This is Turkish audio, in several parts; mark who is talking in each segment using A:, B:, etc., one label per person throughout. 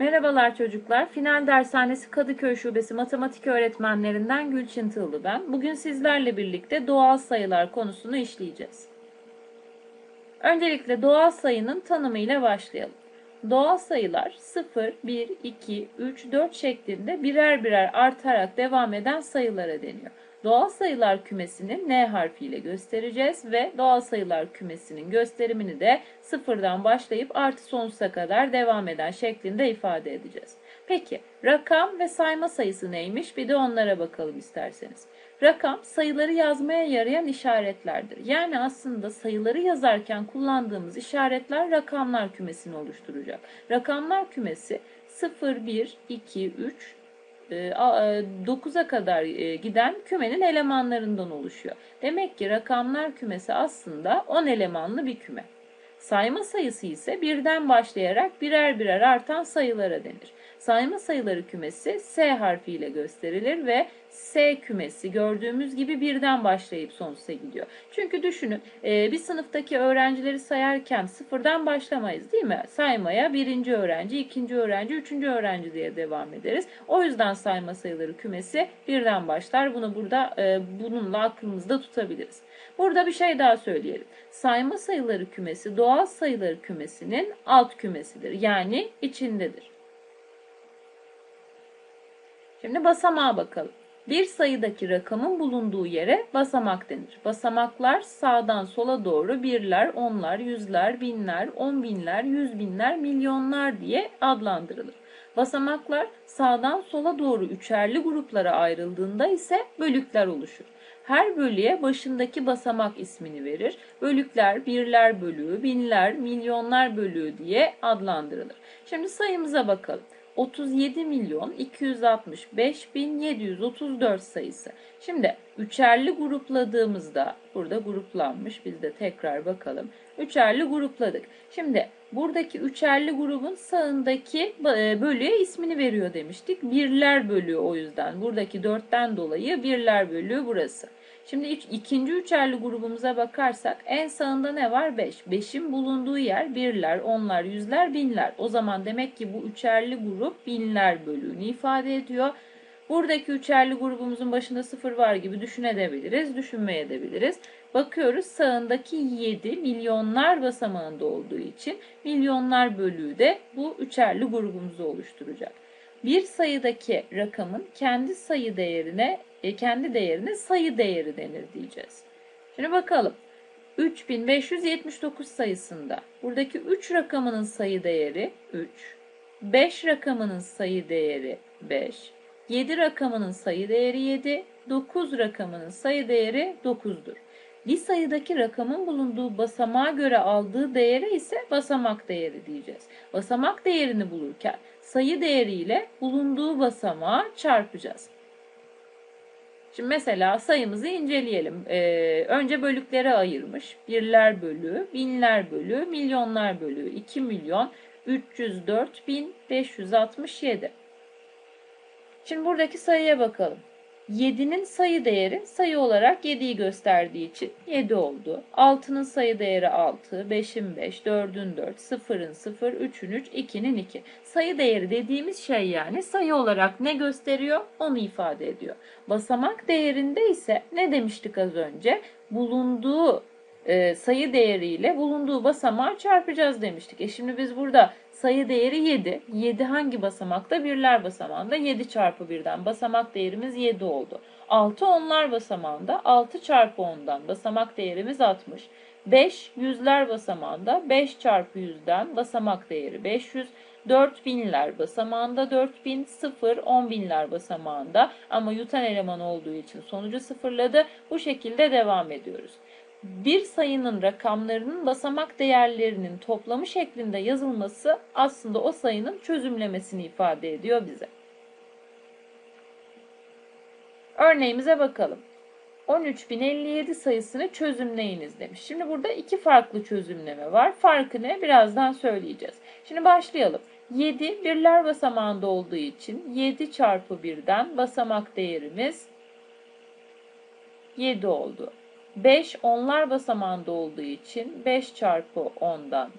A: Merhabalar çocuklar. Final Dershanesi Kadıköy Şubesi Matematik Öğretmenlerinden Gülçin Tığlı ben. Bugün sizlerle birlikte doğal sayılar konusunu işleyeceğiz. Öncelikle doğal sayının tanımıyla başlayalım. Doğal sayılar 0, 1, 2, 3, 4 şeklinde birer birer artarak devam eden sayılara deniyor. Doğal sayılar kümesini N harfiyle göstereceğiz ve doğal sayılar kümesinin gösterimini de sıfırdan başlayıp artı sonsuza kadar devam eden şeklinde ifade edeceğiz. Peki rakam ve sayma sayısı neymiş? Bir de onlara bakalım isterseniz. Rakam sayıları yazmaya yarayan işaretlerdir. Yani aslında sayıları yazarken kullandığımız işaretler rakamlar kümesini oluşturacak. Rakamlar kümesi 0, 1, 2, 3, 9'a kadar e, giden kümenin elemanlarından oluşuyor. Demek ki rakamlar kümesi aslında 10 elemanlı bir küme. Sayma sayısı ise birden başlayarak birer birer artan sayılara denir. Sayma sayıları kümesi S harfiyle gösterilir ve S kümesi gördüğümüz gibi birden başlayıp sonsuza gidiyor. Çünkü düşünün e, bir sınıftaki öğrencileri sayarken sıfırdan başlamayız değil mi? Saymaya birinci öğrenci, ikinci öğrenci, üçüncü öğrenci diye devam ederiz. O yüzden sayma sayıları kümesi birden başlar. Bunu burada e, bununla aklımızda tutabiliriz. Burada bir şey daha söyleyelim. Sayma sayıları kümesi doğal sayıları kümesinin alt kümesidir. Yani içindedir. Şimdi basamağa bakalım. Bir sayıdaki rakamın bulunduğu yere basamak denir. Basamaklar sağdan sola doğru birler, onlar, yüzler, binler, on binler, yüz binler, milyonlar diye adlandırılır. Basamaklar sağdan sola doğru üçerli gruplara ayrıldığında ise bölükler oluşur. Her bölüye başındaki basamak ismini verir. Bölükler birler bölüğü, binler, milyonlar bölüğü diye adlandırılır. Şimdi sayımıza bakalım. 37 milyon 265 bin 734 sayısı. Şimdi üçerli grupladığımızda burada gruplanmış biz de tekrar bakalım. Üçerli grupladık. Şimdi buradaki üçerli grubun sağındaki e, bölüye ismini veriyor demiştik. Birler bölüğü o yüzden. Buradaki dörtten dolayı birler bölüğü burası. Şimdi ikinci üçerli grubumuza bakarsak en sağında ne var? 5. Beş. 5'in bulunduğu yer birler, onlar, yüzler, binler. O zaman demek ki bu üçerli grup binler bölüğünü ifade ediyor. Buradaki üçerli grubumuzun başında sıfır var gibi düşünebiliriz, düşünmeyebiliriz. Bakıyoruz sağındaki 7 milyonlar basamağında olduğu için milyonlar bölüğü de bu üçerli grubumuzu oluşturacak. Bir sayıdaki rakamın kendi sayı değerine kendi değerine sayı değeri denir diyeceğiz. Şimdi bakalım. 3579 sayısında buradaki 3 rakamının sayı değeri 3, 5 rakamının sayı değeri 5, 7 rakamının sayı değeri 7, 9 rakamının sayı değeri 9'dur. Bir sayıdaki rakamın bulunduğu basamağa göre aldığı değere ise basamak değeri diyeceğiz. Basamak değerini bulurken sayı değeriyle bulunduğu basamağı çarpacağız. Şimdi mesela sayımızı inceleyelim. Ee, önce bölüklere ayırmış. Birler bölüğü, binler bölüğü, milyonlar bölüğü. 2 milyon 304 bin 567. Şimdi buradaki sayıya bakalım. 7'nin sayı değeri sayı olarak 7'yi gösterdiği için 7 oldu. 6'nın sayı değeri 6, 5'in 5, 4'ün 4, 0'ın 0, 3'ün 3, 2'nin 2. Sayı değeri dediğimiz şey yani sayı olarak ne gösteriyor onu ifade ediyor. Basamak değerinde ise ne demiştik az önce? Bulunduğu e, sayı değeriyle bulunduğu basamağı çarpacağız demiştik. E şimdi biz burada sayı değeri 7. 7 hangi basamakta? Birler basamağında 7 çarpı 1'den basamak değerimiz 7 oldu. 6 onlar basamağında 6 çarpı 10'dan basamak değerimiz 60. 5 yüzler basamağında 5 çarpı 100'den basamak değeri 500. 4 binler basamağında 4000, 0, 10 binler basamağında ama yutan eleman olduğu için sonucu sıfırladı. Bu şekilde devam ediyoruz bir sayının rakamlarının basamak değerlerinin toplamı şeklinde yazılması aslında o sayının çözümlemesini ifade ediyor bize. Örneğimize bakalım. 13.057 sayısını çözümleyiniz demiş. Şimdi burada iki farklı çözümleme var. Farkı ne? Birazdan söyleyeceğiz. Şimdi başlayalım. 7 birler basamağında olduğu için 7 çarpı 1'den basamak değerimiz 7 oldu. 5 onlar basamağında olduğu için 5 çarpı 10'dan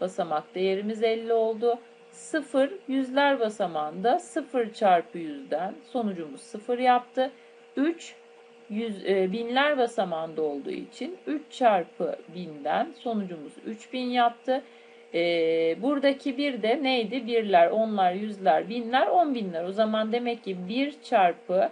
A: basamak değerimiz 50 oldu. 0 yüzler basamağında 0 çarpı 100'den sonucumuz 0 yaptı. 3 yüz, e, binler basamağında olduğu için 3 çarpı 1000'den sonucumuz 3000 yaptı. E, buradaki bir de neydi? Birler, onlar, yüzler, binler, on binler. O zaman demek ki 1 çarpı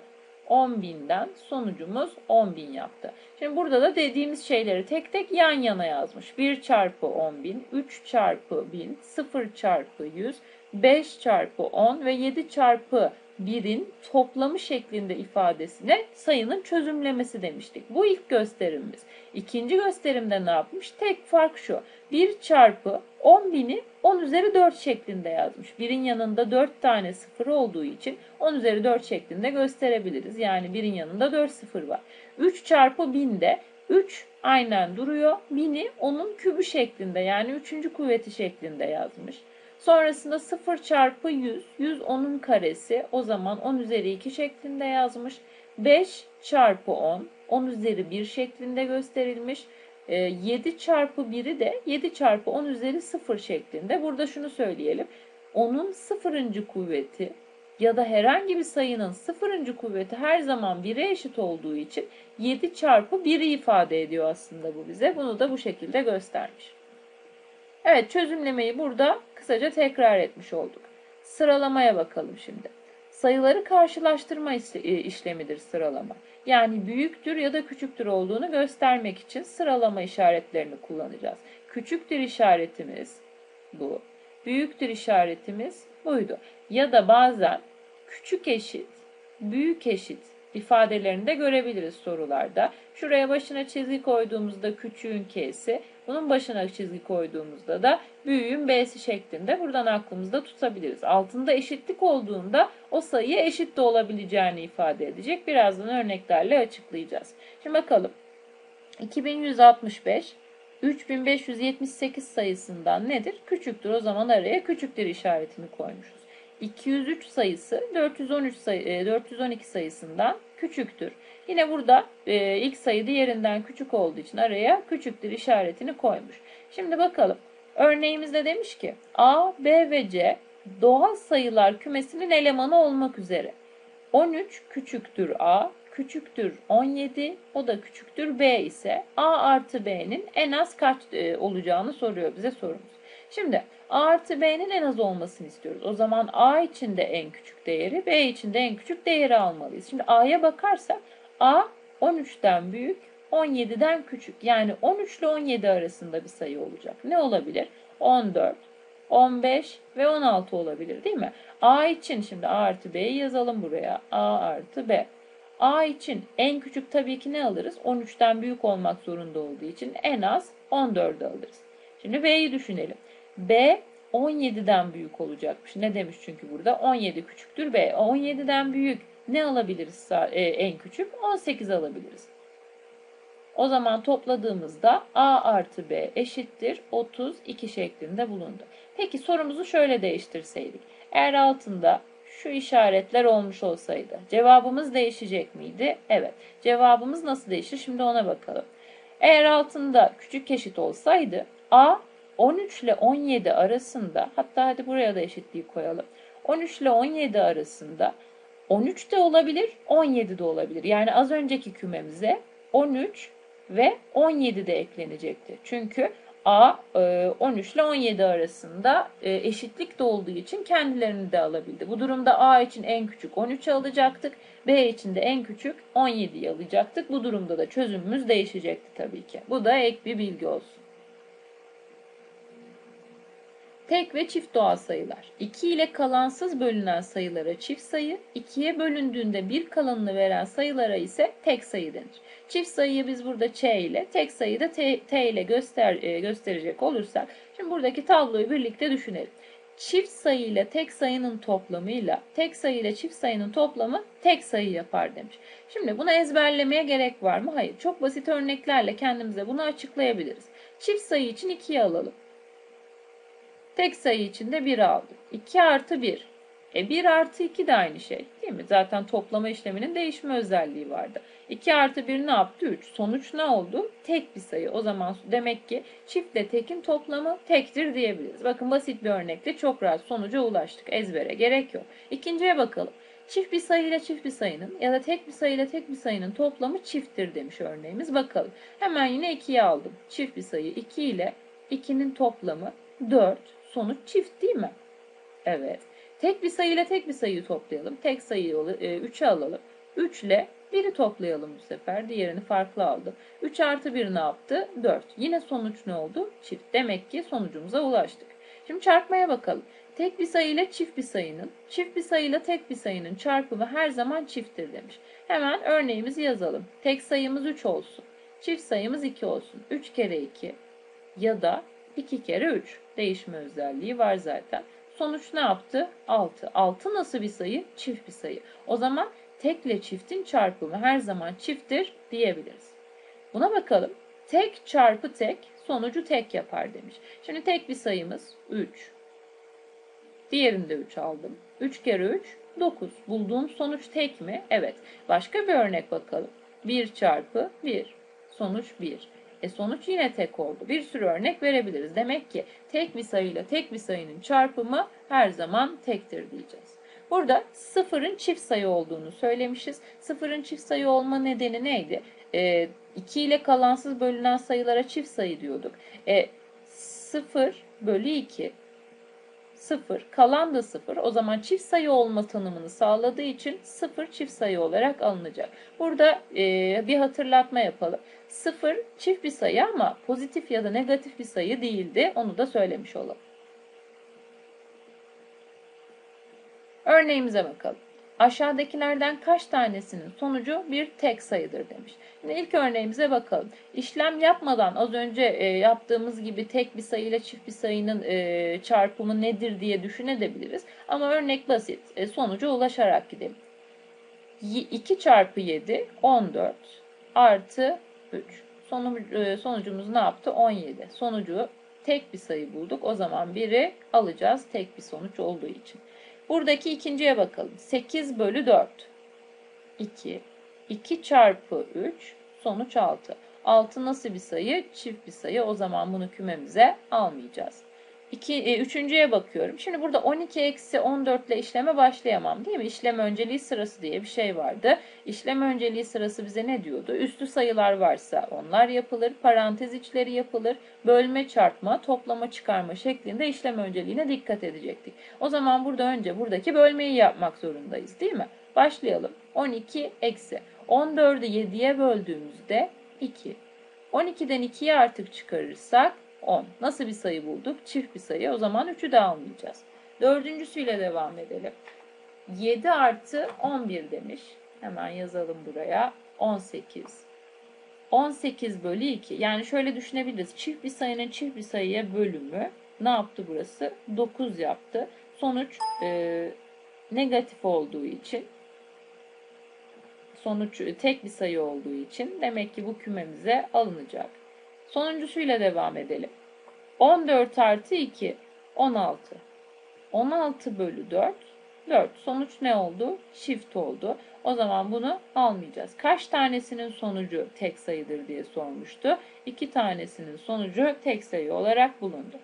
A: 10 binden sonucumuz 10 bin yaptı. Şimdi burada da dediğimiz şeyleri tek tek yan yana yazmış. 1 çarpı 10 bin, 3 çarpı 1000, 0 çarpı 100, 5 çarpı 10 ve 7 çarpı 1'in toplamı şeklinde ifadesine sayının çözümlemesi demiştik. Bu ilk gösterimimiz. İkinci gösterimde ne yapmış? Tek fark şu. 1 çarpı 10 bini 10 üzeri 4 şeklinde yazmış. Birin yanında 4 tane sıfır olduğu için 10 üzeri 4 şeklinde gösterebiliriz. Yani birin yanında 4 sıfır var. 3 çarpı 1000 de 3 aynen duruyor. 1000'i onun kübü şeklinde yani 3. kuvveti şeklinde yazmış. Sonrasında 0 çarpı 100, 100 onun karesi o zaman 10 üzeri 2 şeklinde yazmış. 5 çarpı 10, 10 üzeri 1 şeklinde gösterilmiş. 7 ee, çarpı 1'i de 7 çarpı 10 üzeri 0 şeklinde. Burada şunu söyleyelim. Onun sıfırıncı kuvveti ya da herhangi bir sayının sıfırıncı kuvveti her zaman 1'e eşit olduğu için 7 çarpı 1'i ifade ediyor aslında bu bize. Bunu da bu şekilde göstermiş. Evet çözümlemeyi burada kısaca tekrar etmiş olduk. Sıralamaya bakalım şimdi. Sayıları karşılaştırma e, işlemidir sıralama. Yani büyüktür ya da küçüktür olduğunu göstermek için sıralama işaretlerini kullanacağız. Küçüktür işaretimiz bu. Büyüktür işaretimiz buydu. Ya da bazen küçük eşit, büyük eşit ifadelerini de görebiliriz sorularda. Şuraya başına çizgi koyduğumuzda küçüğün k'si, bunun başına çizgi koyduğumuzda da büyüğün b'si şeklinde buradan aklımızda tutabiliriz. Altında eşitlik olduğunda o sayı eşit de olabileceğini ifade edecek. Birazdan örneklerle açıklayacağız. Şimdi bakalım. 2165 3578 sayısından nedir? Küçüktür. O zaman araya küçüktür işaretini koymuşuz. 203 sayısı 413 sayı, 412 sayısından küçüktür. Yine burada e, ilk sayı diğerinden küçük olduğu için araya küçüktür işaretini koymuş. Şimdi bakalım. Örneğimizde demiş ki A, B ve C doğal sayılar kümesinin elemanı olmak üzere. 13 küçüktür A, küçüktür 17, o da küçüktür B ise A artı B'nin en az kaç e, olacağını soruyor bize sorumuz. Şimdi A artı B'nin en az olmasını istiyoruz. O zaman A için de en küçük değeri, B için de en küçük değeri almalıyız. Şimdi A'ya bakarsak A 13'ten büyük, 17'den küçük. Yani 13 ile 17 arasında bir sayı olacak. Ne olabilir? 14, 15 ve 16 olabilir değil mi? A için şimdi A artı B'yi yazalım buraya. A artı B. A için en küçük tabii ki ne alırız? 13'ten büyük olmak zorunda olduğu için en az 14'ü alırız. Şimdi B'yi düşünelim. B 17'den büyük olacakmış. Ne demiş çünkü burada? 17 küçüktür B. 17'den büyük ne alabiliriz e, en küçük? 18 alabiliriz. O zaman topladığımızda A artı B eşittir 32 şeklinde bulundu. Peki sorumuzu şöyle değiştirseydik. Eğer altında şu işaretler olmuş olsaydı cevabımız değişecek miydi? Evet. Cevabımız nasıl değişir? Şimdi ona bakalım. Eğer altında küçük eşit olsaydı A 13 ile 17 arasında hatta hadi buraya da eşitliği koyalım. 13 ile 17 arasında 13 de olabilir, 17 de olabilir. Yani az önceki kümemize 13 ve 17 de eklenecekti. Çünkü A 13 e, ile 17 arasında e, eşitlik de olduğu için kendilerini de alabildi. Bu durumda A için en küçük 13 alacaktık. B için de en küçük 17'yi alacaktık. Bu durumda da çözümümüz değişecekti tabii ki. Bu da ek bir bilgi olsun. Tek ve çift doğal sayılar. 2 ile kalansız bölünen sayılara çift sayı, 2'ye bölündüğünde bir kalanını veren sayılara ise tek sayı denir. Çift sayıyı biz burada ç ile, tek sayıyı da t, t ile göster, e, gösterecek olursak, şimdi buradaki tabloyu birlikte düşünelim. Çift sayı ile tek sayının toplamıyla tek sayı ile çift sayının toplamı tek sayı yapar demiş. Şimdi bunu ezberlemeye gerek var mı? Hayır. Çok basit örneklerle kendimize bunu açıklayabiliriz. Çift sayı için 2'yi alalım. Tek sayı için de 1 aldım. 2 artı 1. E 1 artı 2 de aynı şey değil mi? Zaten toplama işleminin değişme özelliği vardı. 2 artı 1 ne yaptı? 3. Sonuç ne oldu? Tek bir sayı. O zaman demek ki çiftle tekin toplamı tektir diyebiliriz. Bakın basit bir örnekte çok rahat sonuca ulaştık. Ezbere gerek yok. İkinciye bakalım. Çift bir sayı ile çift bir sayının ya da tek bir sayı ile tek bir sayının toplamı çifttir demiş örneğimiz. Bakalım. Hemen yine 2'yi aldım. Çift bir sayı 2 ile 2'nin toplamı 4. Sonuç çift değil mi? Evet. Tek bir sayı ile tek bir sayıyı toplayalım. Tek sayıyı 3'e alalım. 3 ile 1'i toplayalım bu sefer. Diğerini farklı aldım. 3 artı 1 ne yaptı? 4. Yine sonuç ne oldu? Çift. Demek ki sonucumuza ulaştık. Şimdi çarpmaya bakalım. Tek bir sayı ile çift bir sayının, çift bir sayı ile tek bir sayının çarpımı her zaman çifttir demiş. Hemen örneğimizi yazalım. Tek sayımız 3 olsun. Çift sayımız 2 olsun. 3 kere 2 ya da 2 kere 3 değişme özelliği var zaten. Sonuç ne yaptı? 6. 6 nasıl bir sayı? Çift bir sayı. O zaman tekle çiftin çarpımı her zaman çifttir diyebiliriz. Buna bakalım. Tek çarpı tek sonucu tek yapar demiş. Şimdi tek bir sayımız 3. Diğerinde 3 aldım. 3 kere 3 9. Bulduğum sonuç tek mi? Evet. Başka bir örnek bakalım. 1 çarpı 1. Sonuç 1. E sonuç yine tek oldu. Bir sürü örnek verebiliriz. Demek ki tek bir sayıyla tek bir sayının çarpımı her zaman tektir diyeceğiz. Burada sıfırın çift sayı olduğunu söylemişiz. Sıfırın çift sayı olma nedeni neydi? E, 2 ile kalansız bölünen sayılara çift sayı diyorduk. E, 0 bölü 2 0, kalan da 0. O zaman çift sayı olma tanımını sağladığı için 0 çift sayı olarak alınacak. Burada e, bir hatırlatma yapalım. 0 çift bir sayı ama pozitif ya da negatif bir sayı değildi. Onu da söylemiş olalım. Örneğimize bakalım. Aşağıdakilerden kaç tanesinin sonucu bir tek sayıdır demiş. Şimdi ilk örneğimize bakalım. İşlem yapmadan az önce e, yaptığımız gibi tek bir sayı ile çift bir sayının e, çarpımı nedir diye düşünebiliriz. Ama örnek basit. E, sonuca ulaşarak gidelim. 2 çarpı 7 14 artı 3. Sonuc, e, sonucumuz ne yaptı? 17. Sonucu tek bir sayı bulduk. O zaman biri alacağız tek bir sonuç olduğu için. Buradaki ikinciye bakalım. 8 bölü 4. 2. 2 çarpı 3 sonuç 6. 6 nasıl bir sayı? Çift bir sayı. O zaman bunu kümemize almayacağız. İki, e, üçüncüye bakıyorum. Şimdi burada 12 eksi 14 ile işleme başlayamam değil mi? İşlem önceliği sırası diye bir şey vardı. İşlem önceliği sırası bize ne diyordu? Üstü sayılar varsa onlar yapılır. Parantez içleri yapılır. Bölme, çarpma, toplama, çıkarma şeklinde işlem önceliğine dikkat edecektik. O zaman burada önce buradaki bölmeyi yapmak zorundayız değil mi? Başlayalım. 12 eksi. 14'ü 7'ye böldüğümüzde 2. 12'den 2'yi artık çıkarırsak 10. Nasıl bir sayı bulduk? Çift bir sayı. O zaman 3'ü de almayacağız. Dördüncüsüyle devam edelim. 7 artı 11 demiş. Hemen yazalım buraya. 18. 18 bölü 2. Yani şöyle düşünebiliriz. Çift bir sayının çift bir sayıya bölümü ne yaptı burası? 9 yaptı. Sonuç e, negatif olduğu için sonuç tek bir sayı olduğu için demek ki bu kümemize alınacak. Sonuncusuyla devam edelim. 14 artı 2 16. 16 bölü 4 4. Sonuç ne oldu? Çift oldu. O zaman bunu almayacağız. Kaç tanesinin sonucu tek sayıdır diye sormuştu. 2 tanesinin sonucu tek sayı olarak bulundu.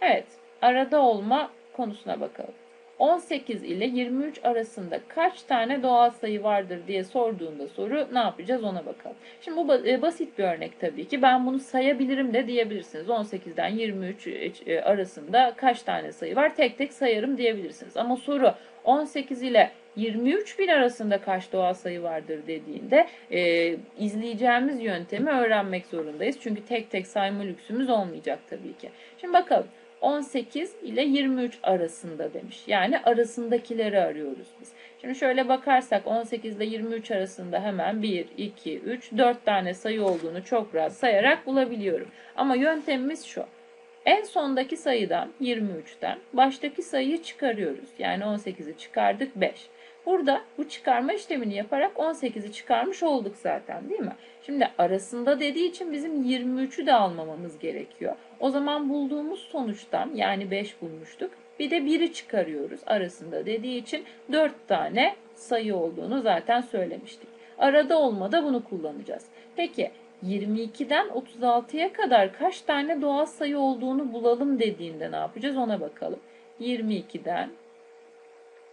A: Evet, arada olma konusuna bakalım. 18 ile 23 arasında kaç tane doğal sayı vardır diye sorduğunda soru ne yapacağız ona bakalım. Şimdi bu e, basit bir örnek tabii ki. Ben bunu sayabilirim de diyebilirsiniz. 18'den 23 e, arasında kaç tane sayı var tek tek sayarım diyebilirsiniz. Ama soru 18 ile 23 bin arasında kaç doğal sayı vardır dediğinde e, izleyeceğimiz yöntemi öğrenmek zorundayız. Çünkü tek tek sayma lüksümüz olmayacak tabii ki. Şimdi bakalım. 18 ile 23 arasında demiş. Yani arasındakileri arıyoruz biz. Şimdi şöyle bakarsak 18 ile 23 arasında hemen 1, 2, 3, 4 tane sayı olduğunu çok rahat sayarak bulabiliyorum. Ama yöntemimiz şu. En sondaki sayıdan 23'ten baştaki sayıyı çıkarıyoruz. Yani 18'i çıkardık 5. Burada bu çıkarma işlemini yaparak 18'i çıkarmış olduk zaten değil mi? Şimdi arasında dediği için bizim 23'ü de almamamız gerekiyor. O zaman bulduğumuz sonuçtan yani 5 bulmuştuk. Bir de 1'i çıkarıyoruz arasında dediği için 4 tane sayı olduğunu zaten söylemiştik. Arada olmada bunu kullanacağız. Peki 22'den 36'ya kadar kaç tane doğal sayı olduğunu bulalım dediğinde ne yapacağız ona bakalım. 22'den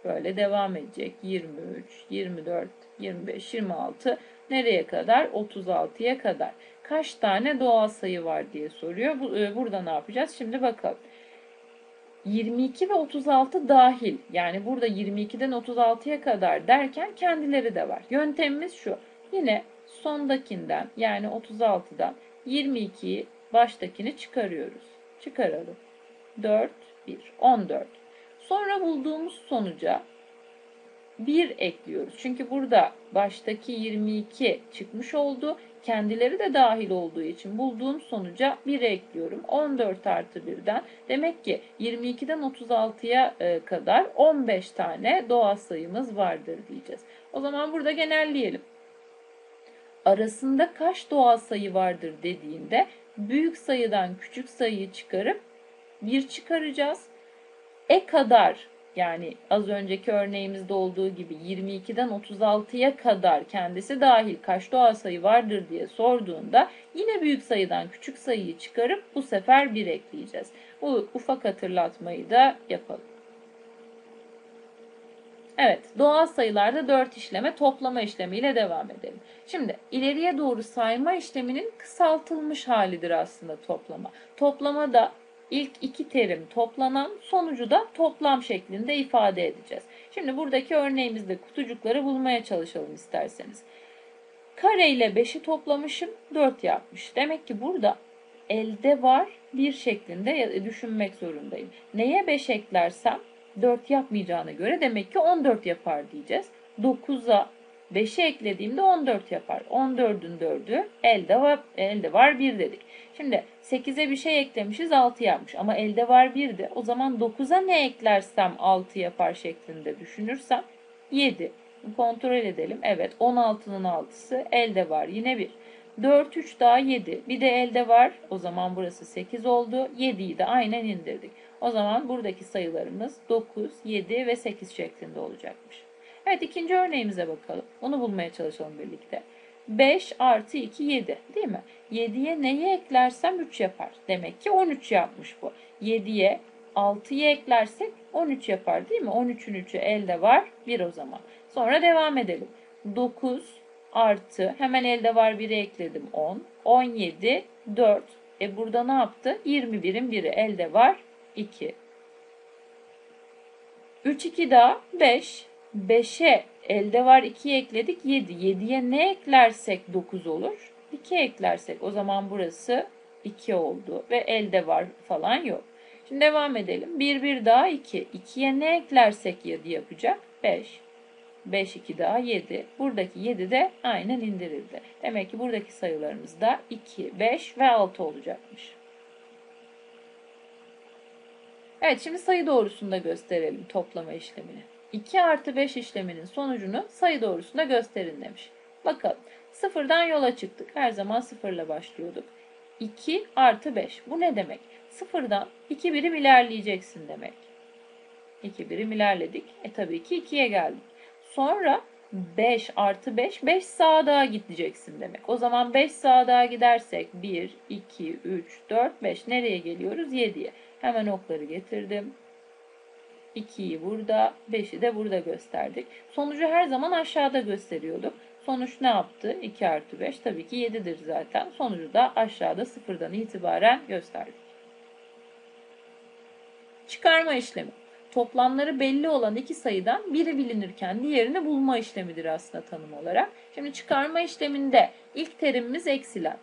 A: böyle devam edecek. 23, 24, 25, 26 nereye kadar? 36'ya kadar. Kaç tane doğal sayı var diye soruyor. E, burada ne yapacağız? Şimdi bakalım. 22 ve 36 dahil. Yani burada 22'den 36'ya kadar derken kendileri de var. Yöntemimiz şu. Yine sondakinden yani 36'dan 22'yi baştakini çıkarıyoruz. Çıkaralım. 4, 1, 14. Sonra bulduğumuz sonuca 1 ekliyoruz. Çünkü burada baştaki 22 çıkmış oldu. Kendileri de dahil olduğu için bulduğum sonuca 1 ekliyorum. 14 artı 1'den. Demek ki 22'den 36'ya e, kadar 15 tane doğal sayımız vardır diyeceğiz. O zaman burada genelleyelim. Arasında kaç doğal sayı vardır dediğinde büyük sayıdan küçük sayıyı çıkarıp 1 çıkaracağız. E kadar yani az önceki örneğimizde olduğu gibi 22'den 36'ya kadar kendisi dahil kaç doğal sayı vardır diye sorduğunda yine büyük sayıdan küçük sayıyı çıkarıp bu sefer 1 ekleyeceğiz. Bu ufak hatırlatmayı da yapalım. Evet, doğal sayılarda 4 işleme toplama işlemiyle devam edelim. Şimdi ileriye doğru sayma işleminin kısaltılmış halidir aslında toplama. Toplama da ilk iki terim toplanan sonucu da toplam şeklinde ifade edeceğiz. Şimdi buradaki örneğimizde kutucukları bulmaya çalışalım isterseniz. Kare ile 5'i toplamışım 4 yapmış. Demek ki burada elde var bir şeklinde düşünmek zorundayım. Neye 5 eklersem 4 yapmayacağına göre demek ki 14 yapar diyeceğiz. 9'a 5'i eklediğimde 14 yapar. 14'ün 4'ü elde var, elde var 1 dedik. Şimdi 8'e bir şey eklemişiz 6 yapmış ama elde var 1'di. O zaman 9'a ne eklersem 6 yapar şeklinde düşünürsem 7. Kontrol edelim. Evet 16'nın 6'sı elde var yine 1. 4, 3 daha 7. Bir de elde var. O zaman burası 8 oldu. 7'yi de aynen indirdik. O zaman buradaki sayılarımız 9, 7 ve 8 şeklinde olacakmış. Evet ikinci örneğimize bakalım. Onu bulmaya çalışalım birlikte. 5 artı 2 7 değil mi? 7'ye neyi eklersem 3 yapar. Demek ki 13 yapmış bu. 7'ye 6'yı eklersek 13 yapar değil mi? 13'ün 3'ü elde var 1 o zaman. Sonra devam edelim. 9 artı hemen elde var 1'i ekledim 10. 17 4. E burada ne yaptı? 21'in 1'i elde var 2. 3 2 daha 5. 5'e elde var 2 ekledik 7. 7'ye ne eklersek 9 olur? 2 eklersek o zaman burası 2 oldu ve elde var falan yok. Şimdi devam edelim. 1 1 daha 2. 2'ye ne eklersek 7 yapacak? 5. 5 2 daha 7. Buradaki 7 de aynen indirildi. Demek ki buradaki sayılarımız da 2, 5 ve 6 olacakmış. Evet şimdi sayı doğrusunda gösterelim toplama işlemini. 2 artı 5 işleminin sonucunu sayı doğrusunda gösterin demiş. Bakalım. Sıfırdan yola çıktık. Her zaman sıfırla başlıyorduk. 2 artı 5. Bu ne demek? Sıfırdan 2 birim ilerleyeceksin demek. 2 birim ilerledik. E tabii ki 2'ye geldik. Sonra 5 artı 5, 5 sağa daha gideceksin demek. O zaman 5 sağa daha gidersek 1, 2, 3, 4, 5 nereye geliyoruz? 7'ye. Hemen okları getirdim. 2'yi burada, 5'i de burada gösterdik. Sonucu her zaman aşağıda gösteriyorduk. Sonuç ne yaptı? 2 artı 5 tabii ki 7'dir zaten. Sonucu da aşağıda sıfırdan itibaren gösterdik. Çıkarma işlemi. Toplamları belli olan iki sayıdan biri bilinirken diğerini bulma işlemidir aslında tanım olarak. Şimdi çıkarma işleminde ilk terimimiz eksilen.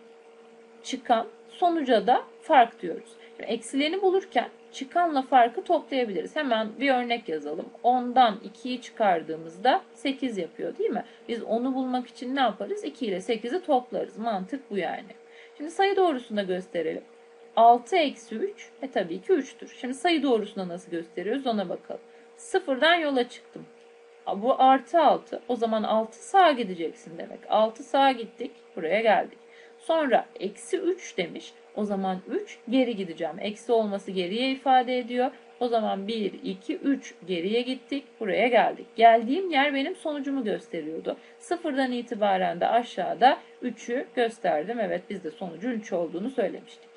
A: Çıkan, sonuca da fark diyoruz. Şimdi eksileni bulurken çıkanla farkı toplayabiliriz. Hemen bir örnek yazalım. 10'dan 2'yi çıkardığımızda 8 yapıyor değil mi? Biz onu bulmak için ne yaparız? 2 ile 8'i toplarız. Mantık bu yani. Şimdi sayı doğrusunda gösterelim. 6 eksi 3 e tabii ki 3'tür. Şimdi sayı doğrusunda nasıl gösteriyoruz ona bakalım. Sıfırdan yola çıktım. Bu artı 6. O zaman 6 sağa gideceksin demek. 6 sağa gittik. Buraya geldik. Sonra eksi 3 demiş. O zaman 3 geri gideceğim. Eksi olması geriye ifade ediyor. O zaman 1, 2, 3 geriye gittik. Buraya geldik. Geldiğim yer benim sonucumu gösteriyordu. Sıfırdan itibaren de aşağıda 3'ü gösterdim. Evet biz de sonucun 3 olduğunu söylemiştik.